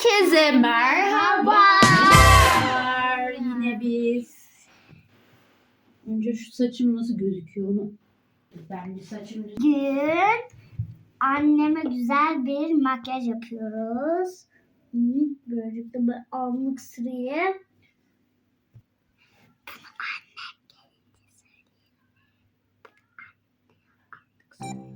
Herkese merhaba. Yine biz. Önce şu saçım nasıl gözüküyor onu. Ben bir saçım Bugün anneme güzel bir makyaj yapıyoruz. Böylelikle böyle allık sırayı. Anne,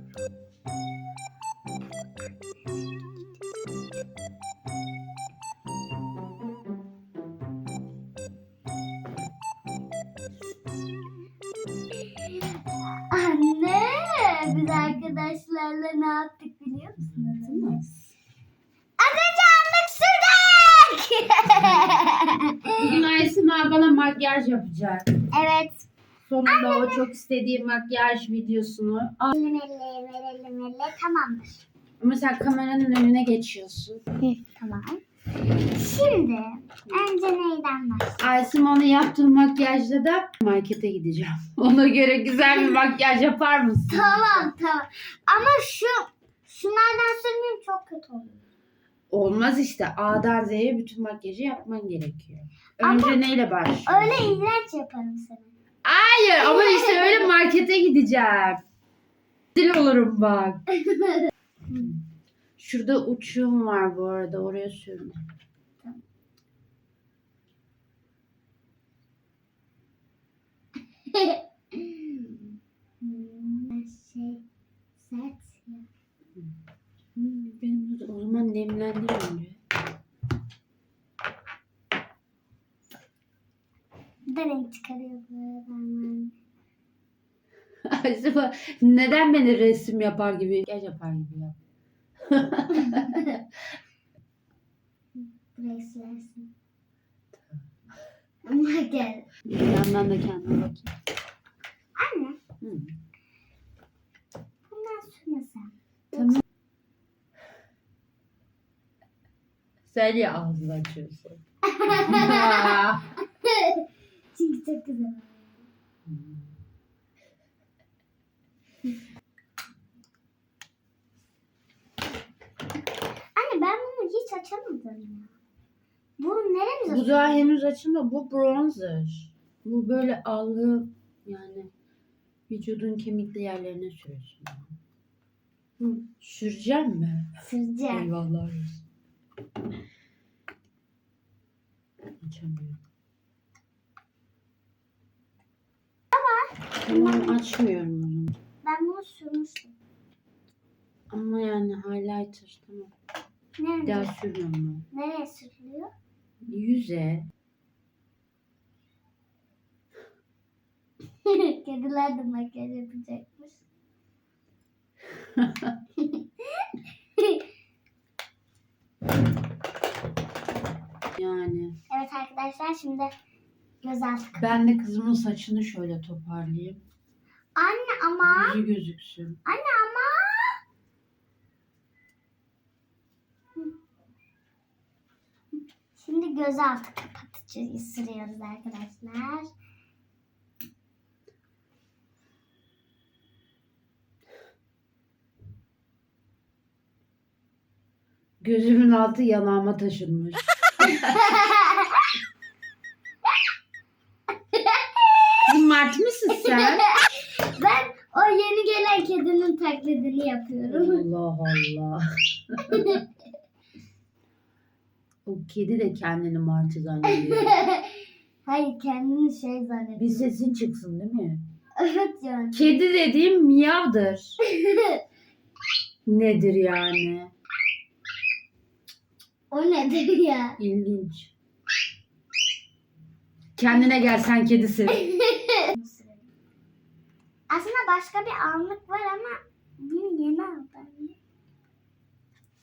biz arkadaşlarla ne yaptık biliyor musunuz? Az önce allık sürdük. Bugün Aysima bana makyaj yapacak. evet. Sonunda o çok istediği makyaj videosunu. Aa, Elim elle, verelim elle. Tamamdır. Ama sen kameranın önüne geçiyorsun. Tamam. Şimdi önce neyden başlayalım? Aysima'nın yaptığı makyajla da markete gideceğim. Ona göre güzel bir makyaj yapar mısın? Tamam tamam. Ama şu şunlardan sürmeyeyim çok kötü oluyor. Olmaz işte. A'dan Z'ye bütün makyajı yapman gerekiyor. Önce Ama neyle başlıyorsun? Öyle iğrenç yaparım seni. Hayır ama işte öyle markete gideceğim. Dil olurum bak. Şurada uçum var bu arada. Oraya sürme. Şey sert ya. Benim de o zaman nemlendir önce. Bu da renk çıkarıyor böyle hemen. Acaba neden beni resim yapar gibi, makyaj yapar gibi yap? Burayı silersin. Ama gel. Bir yandan da kendime bakayım. Anne Hı. bundan sürmesem. Tamam. Sen ya ağzını açıyorsun. Çünkü çok güzel. Anne ben bunu hiç açamadım ya. Bu neremize? Bu daha henüz açılma. Bu bronzer. Bu böyle algı yani vücudun kemikli yerlerine sürüyorsun. Hı. Süreceğim mi? Süreceğim. Eyvallah olsun. Açamıyorum. Tamam açmıyorum onu. Ben bunu sürmüştüm. Ama yani highlighter tamam. Bir daha Nerede? sürmüyorum Nereye sürülüyor? Yüze. Kediler de makyaj yapacakmış. Yani. Evet arkadaşlar şimdi gözaltı. Ben de kızımın saçını şöyle toparlayayım. Anne ama. Yüzü gözüksün. Anne ama. Şimdi gözaltı kapatıcıyı sürüyoruz arkadaşlar. Gözümün altı yanağıma taşınmış. Mert misin sen? Ben o yeni gelen kedinin taklidini yapıyorum. Allah Allah. o kedi de kendini martı zannediyor. Hayır kendini şey zannediyor. Bir sesin çıksın değil mi? Evet yani. Kedi dediğim miyavdır. Nedir yani? O nedir ya? İlginç. Kendine gel sen kedisin. Aslında başka bir anlık var ama bunu yeni aldım.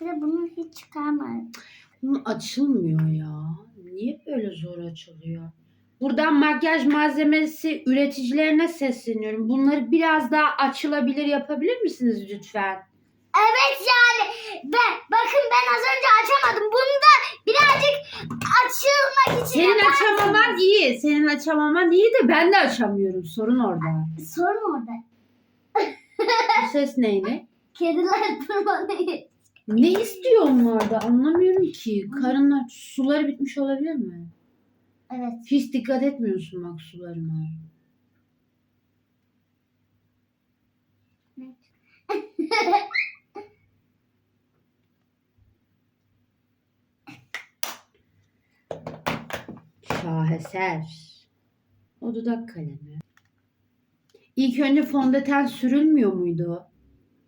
Bir de bunu hiç çıkarmadım. Bunun açılmıyor ya. Niye böyle zor açılıyor? Buradan makyaj malzemesi üreticilerine sesleniyorum. Bunları biraz daha açılabilir yapabilir misiniz lütfen? Evet yani ben bakın ben az önce açamadım. Bunu da birazcık açılmak için Senin açamaman iyi. Senin açamaman iyi de ben de açamıyorum. Sorun orada. Sorun orada. Bu ses neydi? Kediler tırmanıyor. Ne istiyor onlar da anlamıyorum ki. Karınlar suları bitmiş olabilir mi? Evet. Hiç dikkat etmiyorsun bak sularına. Şaheser. O dudak kalemi. İlk önce fondöten sürülmüyor muydu?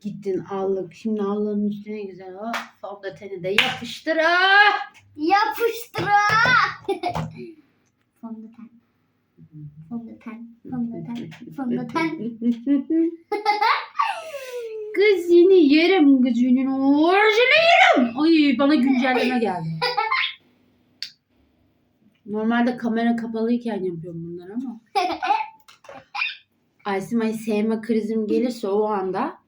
Gittin allık. Şimdi allığın üstüne güzel o fondöteni de yapıştır. Ah! Yapıştır. Fondöten. Fondöten. Fondöten. Fondöten. Kız yine yerim kızının orijini yerim. Ay bana güncelleme geldi. Normalde kamera kapalıyken yapıyorum bunları ama. Aysima'yı sevme krizim gelirse o anda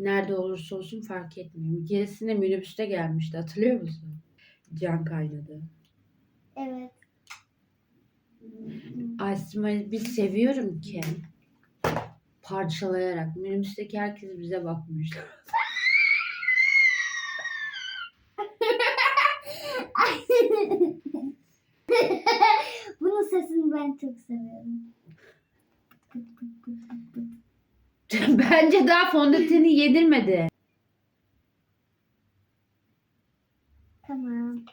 nerede olursa olsun fark etmiyor. Bir keresinde minibüste gelmişti hatırlıyor musun? Can kaynadı. Evet. Aysima'yı bir seviyorum ki parçalayarak. Minibüsteki herkes bize bakmış. Bunun sesini ben çok seviyorum. Bence daha fondöteni yedirmedi. Tamam.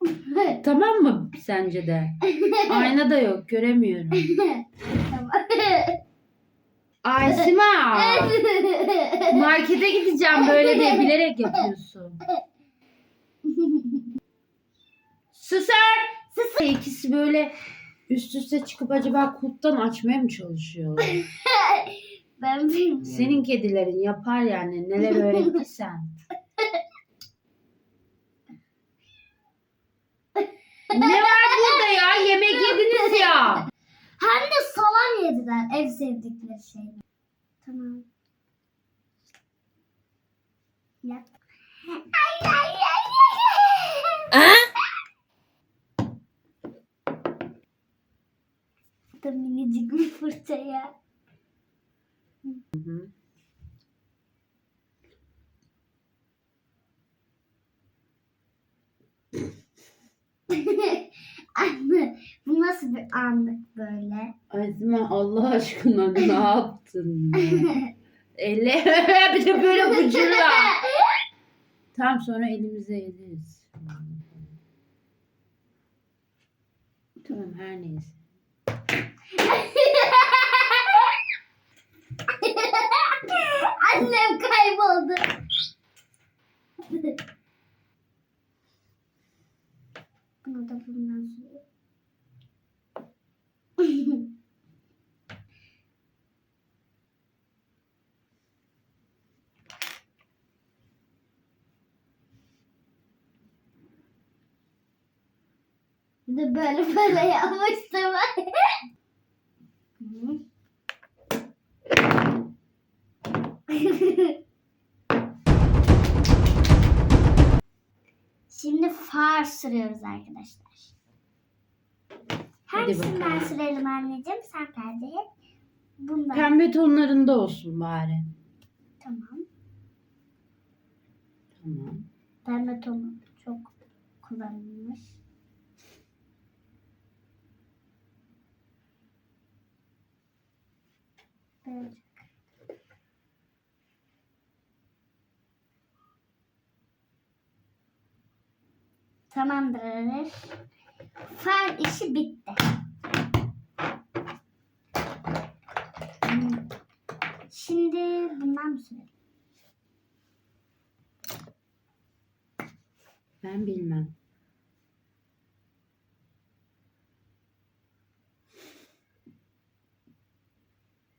Tamam mı sence de? Ayna da yok göremiyorum. tamam. Aysima markete gideceğim böyle diye bilerek yapıyorsun. Susar. Susar. İkisi böyle üst üste çıkıp acaba kulptan açmaya mı çalışıyorlar? Ben bilmiyorum. Senin kedilerin yapar yani neler öğrettiysen. ne var burada ya? Yemek yediniz ya. Hem de salam yediler ev sevdikleri şeyler. Tamam. Yap. Ay ay ay ay. Bu da minicik bir Anne bu nasıl bir anlık böyle? Azma Allah aşkına ne yaptın ya? Elle bir de böyle bıcırla. Tam sonra elimize yediriz. Tamam her neyse. Annem kayboldu. Bunu da bundan sonra. Bir de böyle böyle yapmıştım. Şimdi far sürüyoruz arkadaşlar. Hangisinden sürelim anneciğim? Sen tercih et. Bundan. Pembe tonlarında olsun bari. Tamam. Tamam. Pembe tonu çok kullanılmış. Evet. Tamamdır. Far işi bitti. Şimdi bundan mı sürelim? Ben bilmem.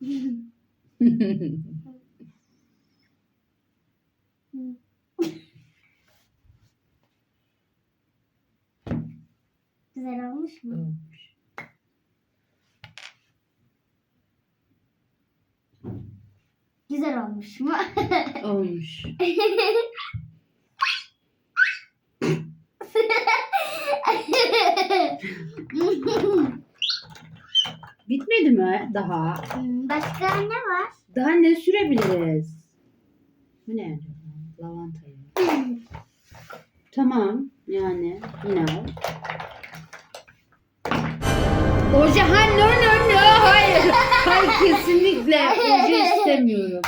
Güzel olmuş mu? Olmuş. Güzel olmuş mu? Olmuş. Bitmedi mi daha? Başka ne var? Daha ne sürebiliriz? Bu ne lavantayı. tamam yani yine al. Oje ha no no no hayır. Hayır kesinlikle oje istemiyorum.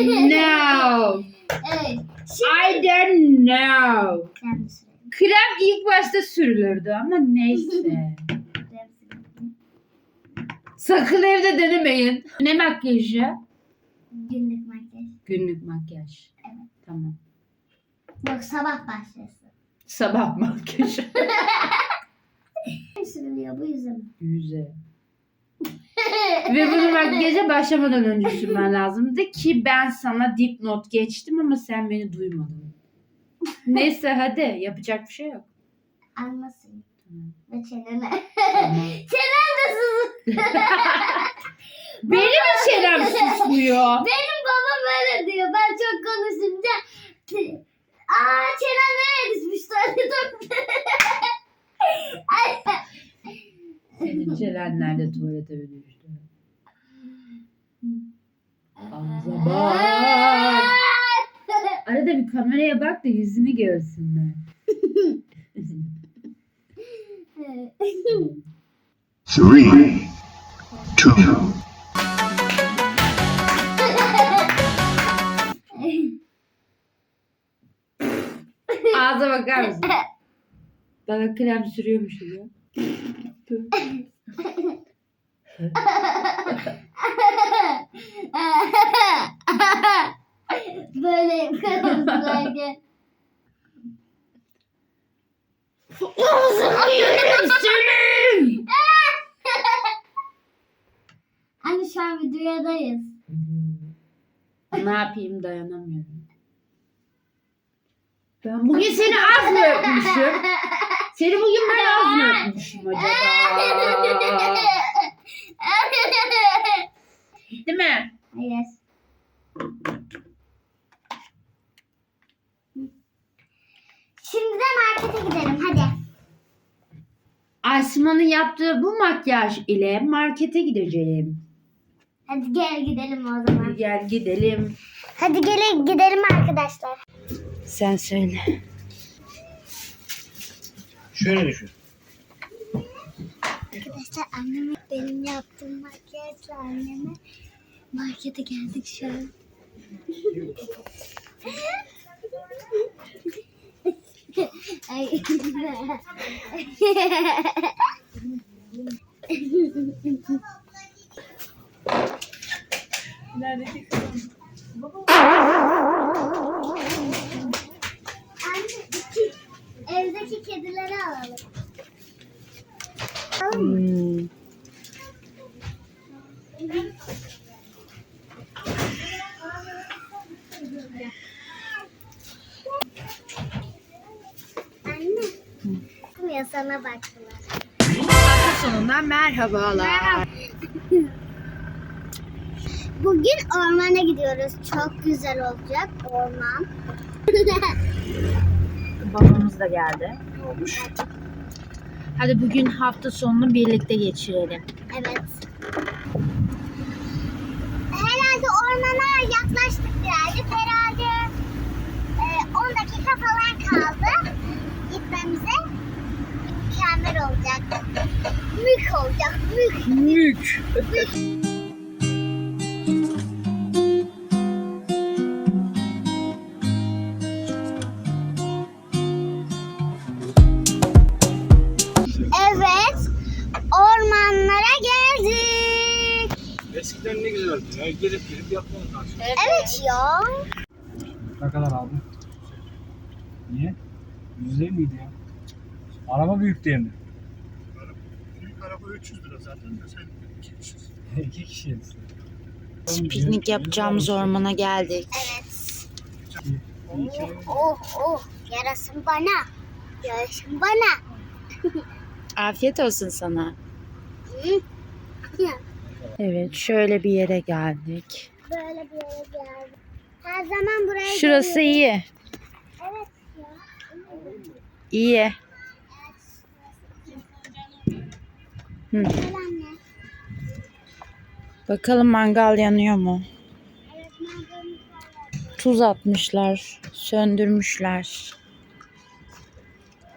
No. evet. I don't know. Krem ilk başta sürülürdü ama neyse. Sakın evde denemeyin. Ne makyajı? Günlük makyaj. Günlük makyaj. Evet. Tamam. Yok sabah başlasın. Sabah makyajı. Sürülüyor bu yüzden. Yüze. Ve bunu makyaja başlamadan önce sürmen lazımdı ki ben sana dipnot geçtim ama sen beni duymadın. Neyse hadi yapacak bir şey yok. Anlasın. Ve çenene. Tamam. Çenen de sızık. Benim çenem susmuyor. Benim babam öyle diyor. Ben çok konuşunca Aa çenen nereye düşmüş? Söyledim. Ay. Nerede tuvalete mi düştü? Ağza bak. Arada bir kameraya bak da yüzünü görsünler. Three, two, Ağza bakar mısın? Bana krem sürüyormuş gibi. Böyle yapıyorlar. Ağzına yerim senin! Anne şu an videodayız. ne yapayım dayanamıyorum. Ben bugün seni az mı öpmüşüm? Seni bugün ben az mı öpmüşüm acaba? Değil mi? Hayır. Şimdi de markete gidelim hadi. Asman'ın yaptığı bu makyaj ile markete gideceğim. Hadi gel gidelim o zaman. Gel gidelim. Hadi gelin gidelim arkadaşlar. Sen söyle. Şöyle düşün. Arkadaşlar anneme benim yaptığım makyajla anneme markete geldik şu an. Ay. Anne iki evdeki kedileri alalım. Hmm. Anne. Ya sana baktılar. Sonundan merhabalar. Bugün ormana gidiyoruz. Çok güzel olacak orman. Babamız da geldi. Ne olmuş? Hadi bugün hafta sonunu birlikte geçirelim. evet. Herhalde ormana yaklaştık birazcık. Herhalde e, 10 dakika falan kaldı gitmemize. Mükemmel olacak. Mük olacak. Mük. Mük. Evet. Ormanlara geldik. Eskiden ne güzeldi ya. Gelip gelip yapmamız lazım. Evet ya. Ne kadar aldın? Niye? Yüzde miydi ya? Araba büyük diye mi? Büyük araba 300 lira zaten de sen 200. İki kişiyiz. Piknik yapacağımız ormana geldik. Evet. Ki- Oh oh. Yarasın bana. Yarasın bana. Afiyet olsun sana. Evet şöyle bir yere geldik. Böyle bir yere geldim. Her zaman buraya Şurası geliyorum. iyi. Evet ya. İyi. Hı. Bakalım mangal yanıyor mu? Tuz atmışlar. Söndürmüşler.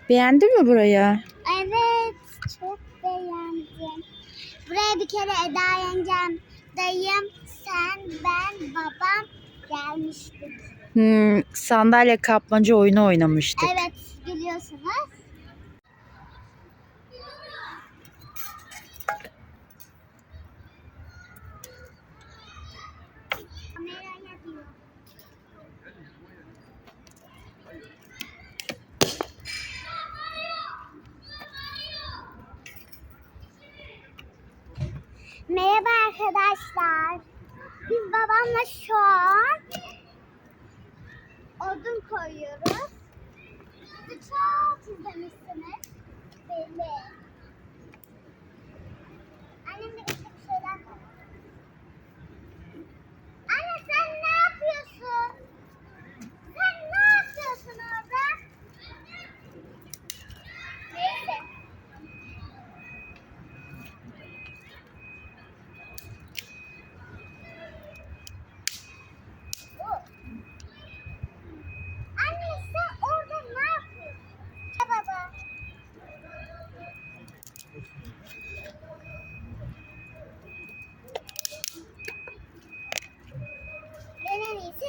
Beğendin mi burayı? Evet, çok beğendim. Buraya bir kere Eda yengem, dayım, sen, ben, babam gelmiştik. Hmm, sandalye kapmaca oyunu oynamıştık. Evet, biliyorsunuz. Kameraya diyor. Merhaba arkadaşlar. Biz babamla şu an odun koyuyoruz. Siz çok izlemişsiniz. Belli. Annem de işte bir şeyler var. Anne sen ne yapıyorsun? Sen ne yapıyorsun orada? Neyse. Oh. Anne sen orada ne yapıyorsun? Ya baba. Ben en iyisi.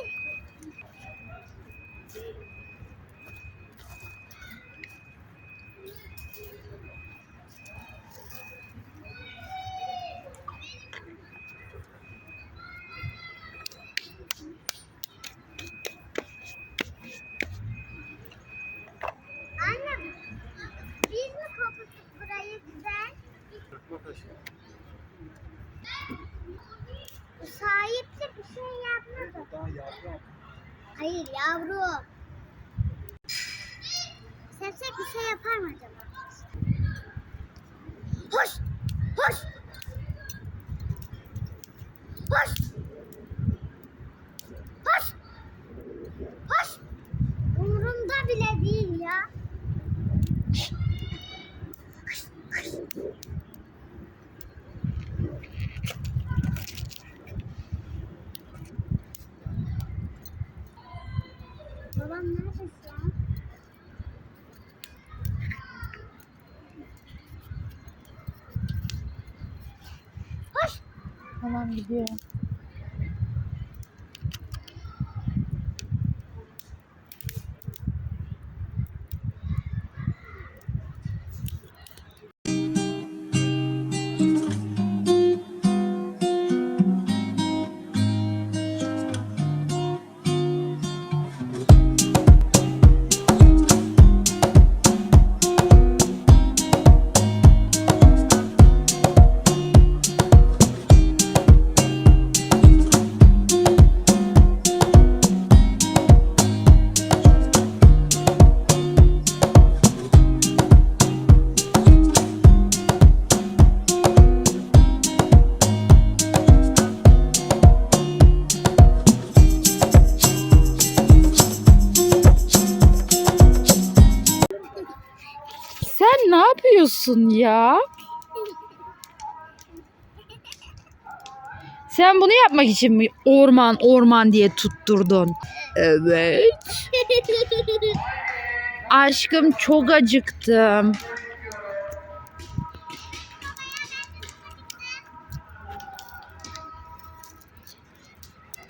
Anne, biz mi kapattık burayı güzel? Sahipli bir şey yapmadı. Daha yavru. Hayır yavru. Sevsek bir şey yapar mı acaba? Hoş! Hoş! Hoş! Yapıyorsun ya? Sen bunu yapmak için mi orman orman diye tutturdun? Evet. Aşkım çok acıktım.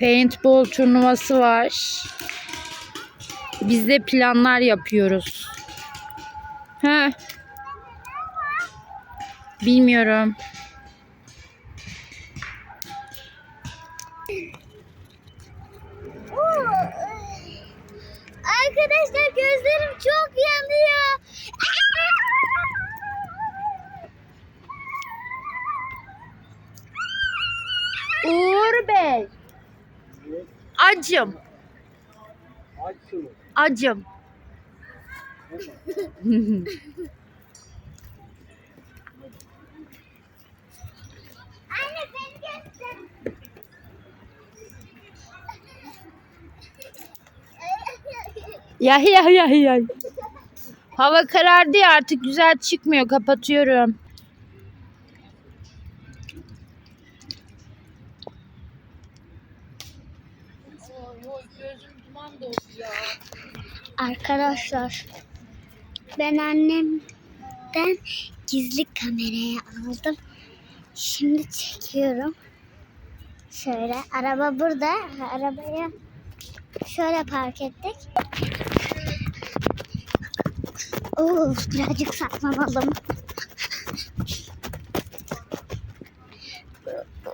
Paintball turnuvası var. Biz de planlar yapıyoruz. He. Bilmiyorum. Arkadaşlar gözlerim çok yanıyor. Uğur Bey. Acım. Şunu. Acım. ya ya ya ya. Hava karardı ya artık güzel çıkmıyor. Kapatıyorum. Arkadaşlar ben annemden gizli kameraya aldım. Şimdi çekiyorum. Şöyle araba burada. Arabayı şöyle park ettik. Of birazcık saklanalım.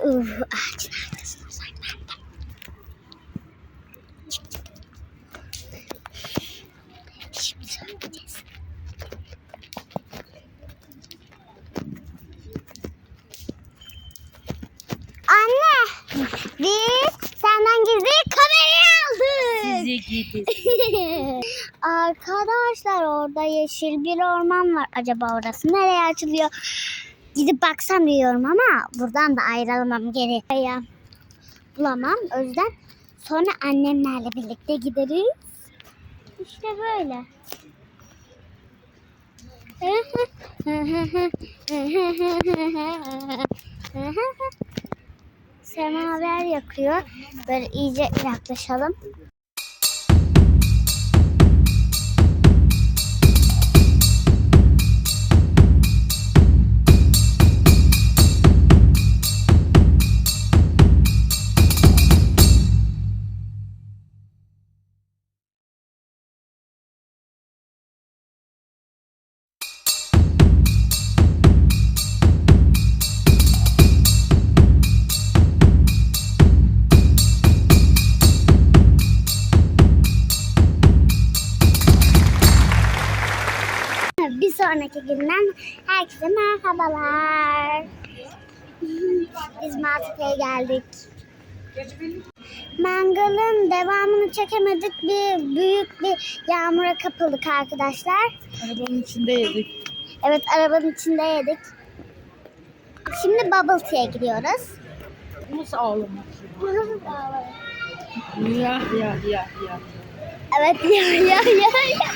of, ah. Yeşil bir orman var. Acaba orası nereye açılıyor? Gidip baksam diyorum ama buradan da ayrılamam geri. Bulamam. O yüzden sonra annemlerle birlikte gideriz. İşte böyle. Semaver yakıyor. Böyle iyice yaklaşalım. Herkese merhabalar. Biz Maltepe'ye geldik. Mangalın devamını çekemedik. Bir büyük bir yağmura kapıldık arkadaşlar. Arabanın içinde yedik. Evet arabanın içinde yedik. Şimdi Bubble Tea'ya gidiyoruz. Nasıl ağlamak? Ya ya ya ya. Evet ya ya ya ya.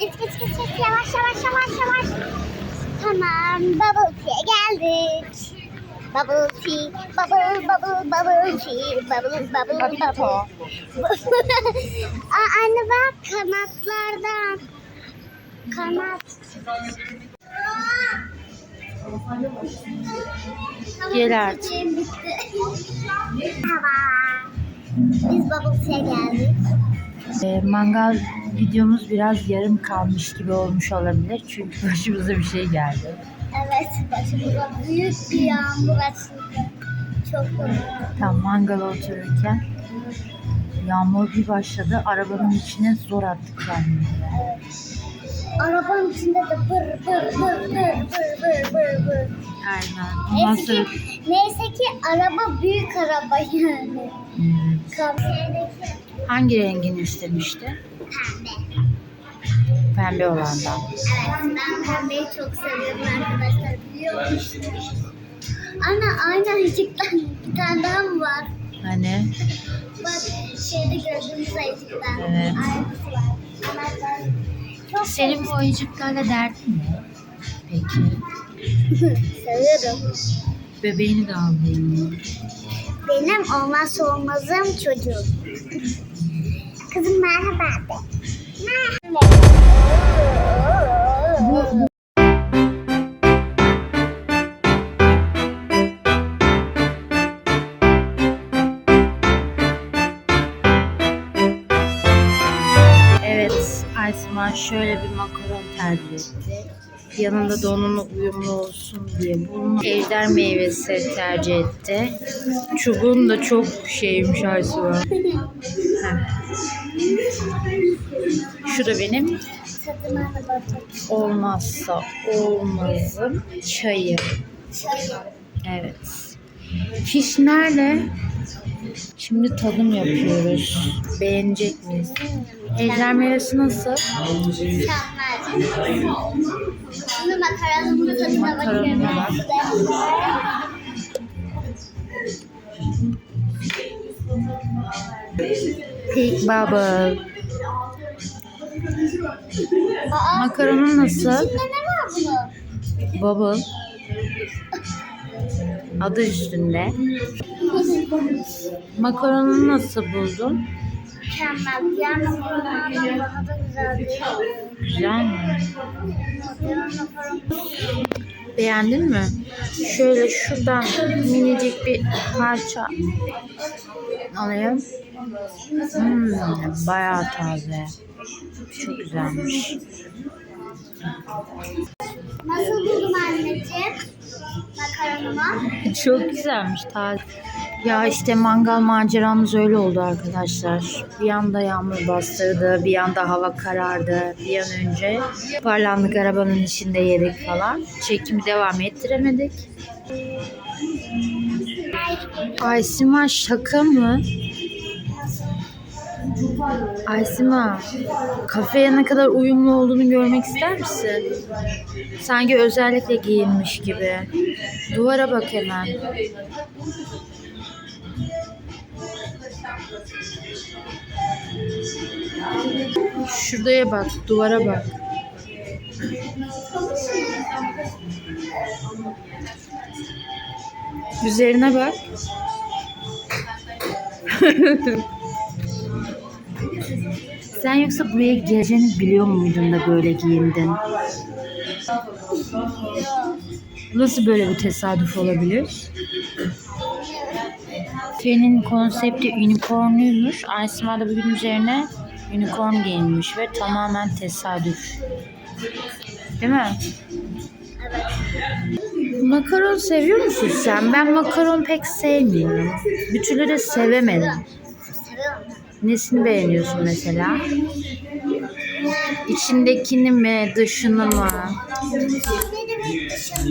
İç geç geç geç yavaş yavaş yavaş yavaş. Tamam bubble tea'ye geldik. Bubble tea, bubble bubble bubble tea, bubble bubble bubble. Aa, anne bak kanatlardan. Kanat. Gel artık. Merhaba. Biz bubble tea'ye geldik. Ee, mangal videomuz biraz yarım kalmış gibi olmuş olabilir. Çünkü başımıza bir şey geldi. Evet başımıza büyük bir yağmur açıldı. Çok korktum. Tam mangala otururken yağmur bir başladı. Arabanın içine zor attık kendimizi. Evet. Arabanın içinde de bır bır bır bır bır bır bır. Aynen. Ondan neyse sonra... ki, neyse ki araba büyük araba yani. Evet. Hangi rengini istemişti? Pembe. Pembe olandan. Evet, ben pembeyi çok seviyorum arkadaşlar biliyor musunuz? Ana aynı ayıcıktan bir tane daha mı var? Hani Bak şeyde gördüğümüz ayıcıktan. Evet. Aynısı var. Ama ben çok senin bu oyuncaklarla derdin ne? Peki. seviyorum. Bebeğini de alayım. Benim olmazsa olmazım çocuğum. Kızım merhaba. Merhaba. Evet, Aysman şöyle bir makaron tercih etti. Yanında da onunla uyumlu olsun diye bunu ejder meyvesi tercih etti. Çubuğun da çok şeymiş Aysuva. Şu da benim olmazsa olmazım çayı. Evet. Fiş nerede? Şimdi tadım yapıyoruz. Beğenecek miyiz? Ejder meyvesi nasıl? Şimdi makaronun tadına bakıyorum. Pig bubble. Aa, Makaronun nasıl? içinde ne var bunun? Bubble. Adı üstünde. Makaronu nasıl buldun? Mükemmel. Diğer makaronlardan daha da. Güzel mi? Beğendin mi? Şöyle şuradan minicik bir parça alayım. Hmm, bayağı taze. Çok güzelmiş. Nasıl buldun anneciğim? Makaronumu. Çok güzelmiş taze. Ya işte mangal maceramız öyle oldu arkadaşlar. Bir anda yağmur bastırdı, bir anda hava karardı. Bir an önce parlandık arabanın içinde yedik falan. Çekimi devam ettiremedik. Aysima şaka mı? Aysima, kafeye ne kadar uyumlu olduğunu görmek ister misin? Sanki özellikle giyinmiş gibi. Duvara bak hemen. Şuraya bak, duvara bak. Üzerine bak. Sen yoksa buraya geleceğini biliyor muydun da böyle giyindin? Nasıl böyle bir tesadüf olabilir? Senin konsepti unicornuymuş. Aysima da bugün üzerine unicorn giyinmiş ve tamamen tesadüf. Değil mi? Makaron seviyor musun sen? Ben makaron pek sevmiyorum. De sevemedim. Nesini beğeniyorsun mesela? İçindekini mi, dışını mı? Ne demek dışarı?